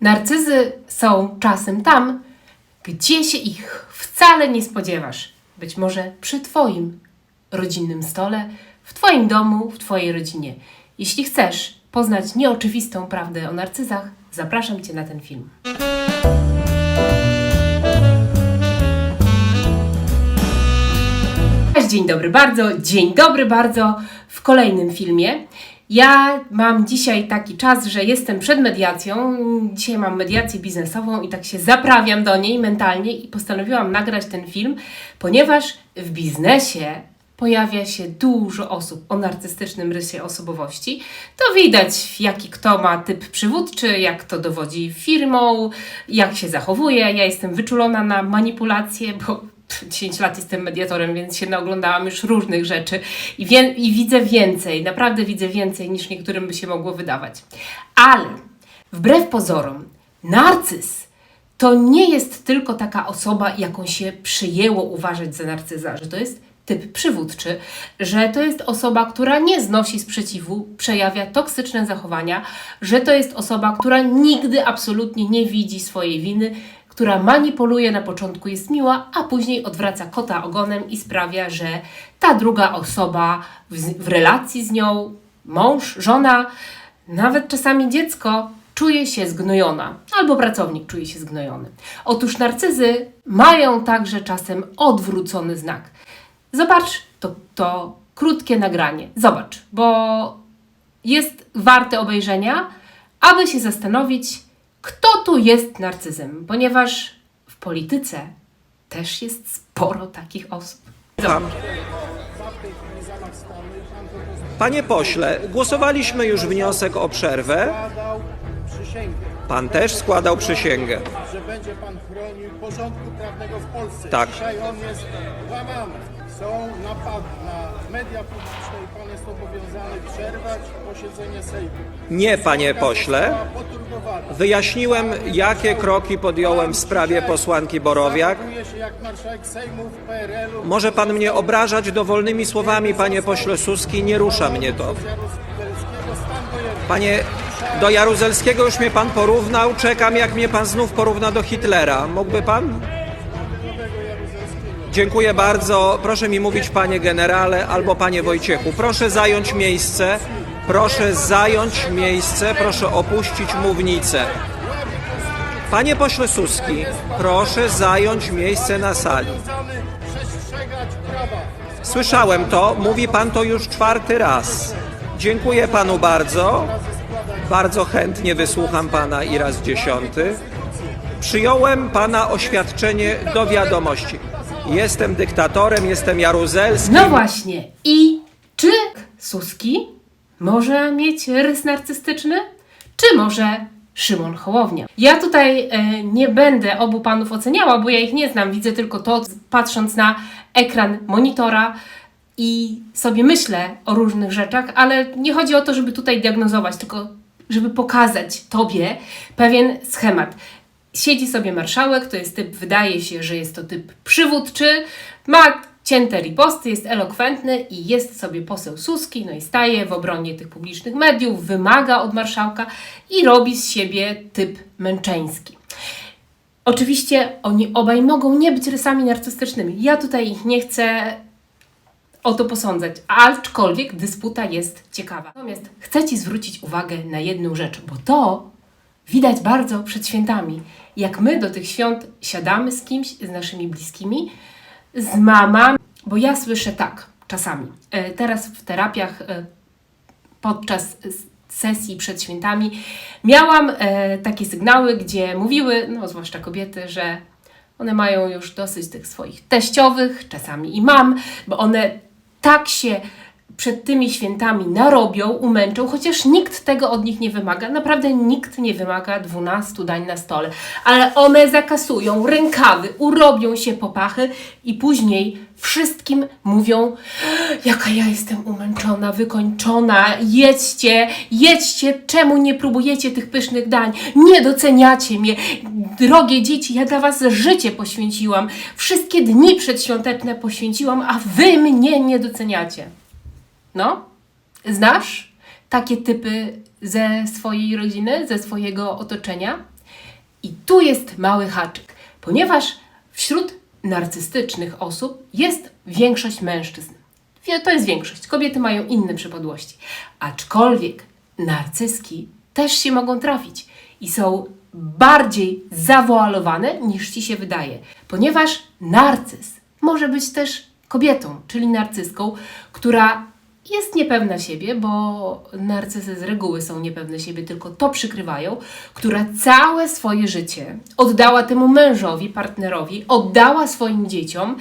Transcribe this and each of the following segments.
Narcyzy są czasem tam, gdzie się ich wcale nie spodziewasz. Być może przy Twoim rodzinnym stole, w Twoim domu, w Twojej rodzinie. Jeśli chcesz poznać nieoczywistą prawdę o narcyzach, zapraszam Cię na ten film. Dzień dobry bardzo, dzień dobry bardzo w kolejnym filmie. Ja mam dzisiaj taki czas, że jestem przed mediacją. Dzisiaj mam mediację biznesową i tak się zaprawiam do niej mentalnie i postanowiłam nagrać ten film, ponieważ w biznesie pojawia się dużo osób o narcystycznym rysie osobowości. To widać, jaki kto ma typ przywódczy, jak to dowodzi firmą, jak się zachowuje. Ja jestem wyczulona na manipulacje, bo 10 lat jestem mediatorem, więc się naoglądałam już różnych rzeczy i, wie, i widzę więcej, naprawdę widzę więcej niż niektórym by się mogło wydawać. Ale wbrew pozorom, narcyz to nie jest tylko taka osoba, jaką się przyjęło uważać za narcyza, że to jest typ przywódczy, że to jest osoba, która nie znosi sprzeciwu, przejawia toksyczne zachowania, że to jest osoba, która nigdy absolutnie nie widzi swojej winy, która manipuluje na początku jest miła, a później odwraca kota ogonem i sprawia, że ta druga osoba w, w relacji z nią, mąż, żona, nawet czasami dziecko, czuje się zgnojona, albo pracownik czuje się zgnojony. Otóż narcyzy mają także czasem odwrócony znak. Zobacz to, to krótkie nagranie. Zobacz, bo jest warte obejrzenia, aby się zastanowić, kto tu jest narcyzem, ponieważ w polityce też jest sporo takich osób. Słucham. Panie pośle, głosowaliśmy już wniosek o przerwę. składał przysięgę, Pan też składał przysięgę. że będzie pan chronił porządku prawnego w Polsce. Tak. Dzisiaj on jest łamany. Są napady na media publiczne i pan jest obowiązany przerwać posiedzenie Sejmu. Nie, panie pośle. Wyjaśniłem, jakie kroki podjąłem w sprawie posłanki Borowiak. Może pan mnie obrażać dowolnymi słowami, panie pośle Suski, nie rusza mnie to. Panie, do Jaruzelskiego już mnie pan porównał, czekam jak mnie pan znów porówna do Hitlera. Mógłby pan? Dziękuję bardzo. Proszę mi mówić panie generale albo panie Wojciechu. Proszę zająć miejsce. Proszę zająć miejsce. Proszę opuścić mównicę. Panie pośle Suski, proszę zająć miejsce na sali. Słyszałem to, mówi pan to już czwarty raz. Dziękuję panu bardzo. Bardzo chętnie wysłucham pana i raz dziesiąty. Przyjąłem pana oświadczenie do wiadomości. Jestem dyktatorem, jestem Jaruzelskim. No właśnie. I czy Suski może mieć rys narcystyczny? Czy może Szymon Hołownia? Ja tutaj e, nie będę obu panów oceniała, bo ja ich nie znam. Widzę tylko to, patrząc na ekran monitora i sobie myślę o różnych rzeczach, ale nie chodzi o to, żeby tutaj diagnozować, tylko żeby pokazać Tobie pewien schemat. Siedzi sobie marszałek, to jest typ, wydaje się, że jest to typ przywódczy, ma cięte riposty, jest elokwentny i jest sobie poseł Suski, no i staje w obronie tych publicznych mediów, wymaga od marszałka i robi z siebie typ męczeński. Oczywiście oni obaj mogą nie być rysami narcystycznymi. Ja tutaj ich nie chcę o to posądzać, aczkolwiek dysputa jest ciekawa. Natomiast chcę Ci zwrócić uwagę na jedną rzecz, bo to widać bardzo przed świętami. Jak my do tych świąt siadamy z kimś, z naszymi bliskimi, z mamą, bo ja słyszę tak czasami. E, Teraz w terapiach e, podczas sesji przed świętami miałam e, takie sygnały, gdzie mówiły, no zwłaszcza kobiety, że one mają już dosyć tych swoich teściowych, czasami i mam, bo one tak się przed tymi świętami narobią, umęczą, chociaż nikt tego od nich nie wymaga. Naprawdę nikt nie wymaga 12 dań na stole, ale one zakasują rękawy, urobią się popachy i później wszystkim mówią, jaka ja jestem umęczona, wykończona, jedźcie, jedźcie, czemu nie próbujecie tych pysznych dań, nie doceniacie mnie, drogie dzieci, ja dla was życie poświęciłam, wszystkie dni przedświąteczne poświęciłam, a wy mnie nie doceniacie. No, znasz takie typy ze swojej rodziny, ze swojego otoczenia? I tu jest mały haczyk, ponieważ wśród narcystycznych osób jest większość mężczyzn. To jest większość. Kobiety mają inne przypadłości. Aczkolwiek narcyzki też się mogą trafić i są bardziej zawoalowane niż ci się wydaje, ponieważ narcyz może być też kobietą, czyli narcyską, która jest niepewna siebie, bo narcyzy z reguły są niepewne siebie, tylko to przykrywają, która całe swoje życie oddała temu mężowi, partnerowi, oddała swoim dzieciom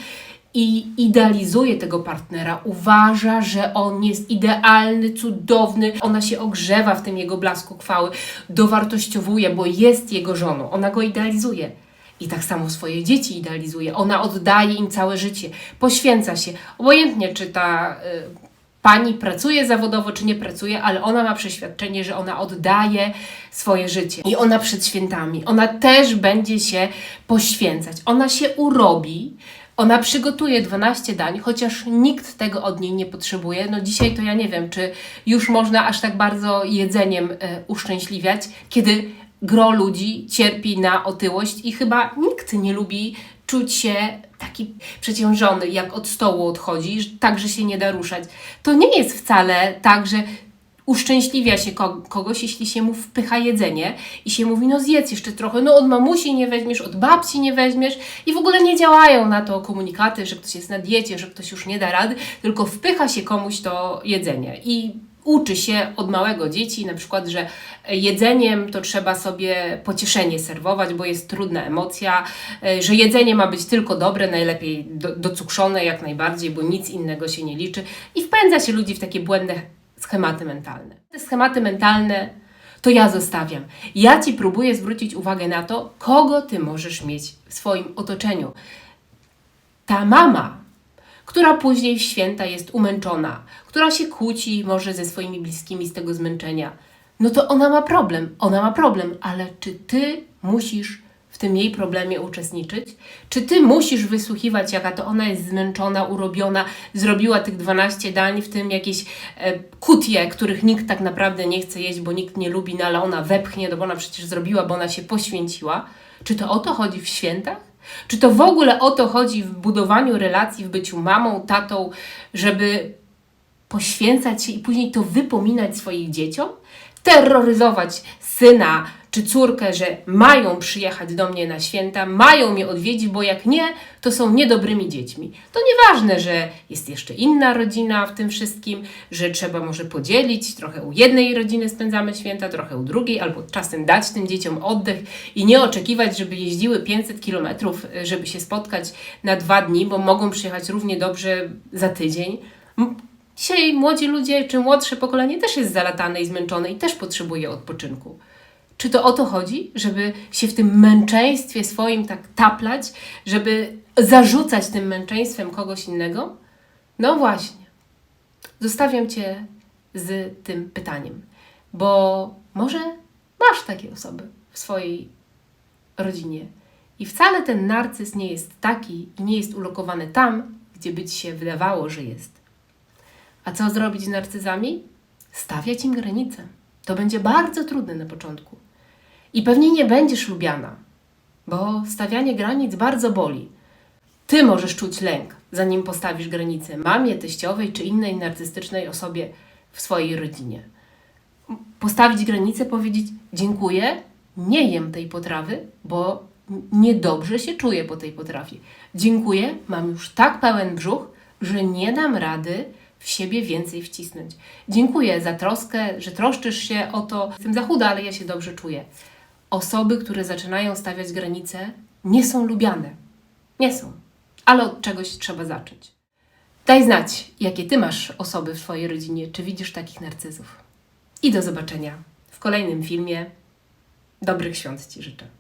i idealizuje tego partnera, uważa, że on jest idealny, cudowny, ona się ogrzewa w tym jego blasku chwały, dowartościowuje, bo jest jego żoną, ona go idealizuje. I tak samo swoje dzieci idealizuje. Ona oddaje im całe życie, poświęca się. Obojętnie, czy ta y, pani pracuje zawodowo, czy nie pracuje, ale ona ma przeświadczenie, że ona oddaje swoje życie. I ona przed świętami, ona też będzie się poświęcać. Ona się urobi. Ona przygotuje 12 dań, chociaż nikt tego od niej nie potrzebuje. No dzisiaj to ja nie wiem, czy już można aż tak bardzo jedzeniem e, uszczęśliwiać, kiedy gro ludzi cierpi na otyłość i chyba nikt nie lubi czuć się taki przeciążony, jak od stołu odchodzi, tak, że się nie da ruszać. To nie jest wcale tak, że uszczęśliwia się ko- kogoś, jeśli się mu wpycha jedzenie i się mówi, no zjedz jeszcze trochę, no od mamusi nie weźmiesz, od babci nie weźmiesz i w ogóle nie działają na to komunikaty, że ktoś jest na diecie, że ktoś już nie da rady, tylko wpycha się komuś to jedzenie i uczy się od małego dzieci, na przykład, że jedzeniem to trzeba sobie pocieszenie serwować, bo jest trudna emocja, e, że jedzenie ma być tylko dobre, najlepiej do, docukrzone jak najbardziej, bo nic innego się nie liczy i wpędza się ludzi w takie błędne schematy mentalne. Te schematy mentalne to ja zostawiam. Ja Ci próbuję zwrócić uwagę na to, kogo Ty możesz mieć w swoim otoczeniu. Ta mama, która później w święta jest umęczona, która się kłóci może ze swoimi bliskimi z tego zmęczenia, no to ona ma problem, ona ma problem, ale czy ty musisz w tym jej problemie uczestniczyć? Czy ty musisz wysłuchiwać, jaka to ona jest zmęczona, urobiona, zrobiła tych 12 dań, w tym jakieś e, kutie, których nikt tak naprawdę nie chce jeść, bo nikt nie lubi, no ale ona wepchnie, no bo ona przecież zrobiła, bo ona się poświęciła. Czy to o to chodzi w świętach? Czy to w ogóle o to chodzi w budowaniu relacji, w byciu mamą, tatą, żeby poświęcać się i później to wypominać swoich dzieciom? Terroryzować syna czy córkę, że mają przyjechać do mnie na święta, mają mnie odwiedzić, bo jak nie, to są niedobrymi dziećmi. To nieważne, że jest jeszcze inna rodzina w tym wszystkim, że trzeba może podzielić, trochę u jednej rodziny spędzamy święta, trochę u drugiej, albo czasem dać tym dzieciom oddech i nie oczekiwać, żeby jeździły 500 kilometrów, żeby się spotkać na dwa dni, bo mogą przyjechać równie dobrze za tydzień. Dzisiaj młodzi ludzie, czy młodsze pokolenie też jest zalatane i zmęczone i też potrzebuje odpoczynku. Czy to o to chodzi, żeby się w tym męczeństwie swoim tak taplać, żeby zarzucać tym męczeństwem kogoś innego? No właśnie. Zostawiam Cię z tym pytaniem, bo może masz takie osoby w swojej rodzinie i wcale ten narcyz nie jest taki i nie jest ulokowany tam, gdzie by Ci się wydawało, że jest. A co zrobić z narcyzami? Stawiać im granice. To będzie bardzo trudne na początku. I pewnie nie będziesz lubiana, bo stawianie granic bardzo boli. Ty możesz czuć lęk, zanim postawisz granicę mamie, teściowej czy innej narcystycznej osobie w swojej rodzinie. Postawić granicę, powiedzieć: Dziękuję, nie jem tej potrawy, bo niedobrze się czuję po tej potrawie. Dziękuję, mam już tak pełen brzuch, że nie dam rady w siebie więcej wcisnąć. Dziękuję za troskę, że troszczysz się o to. Jestem za chuda, ale ja się dobrze czuję. Osoby, które zaczynają stawiać granice, nie są lubiane. Nie są. Ale od czegoś trzeba zacząć. Daj znać, jakie ty masz osoby w swojej rodzinie, czy widzisz takich narcyzów. I do zobaczenia w kolejnym filmie. Dobrych świąt Ci życzę.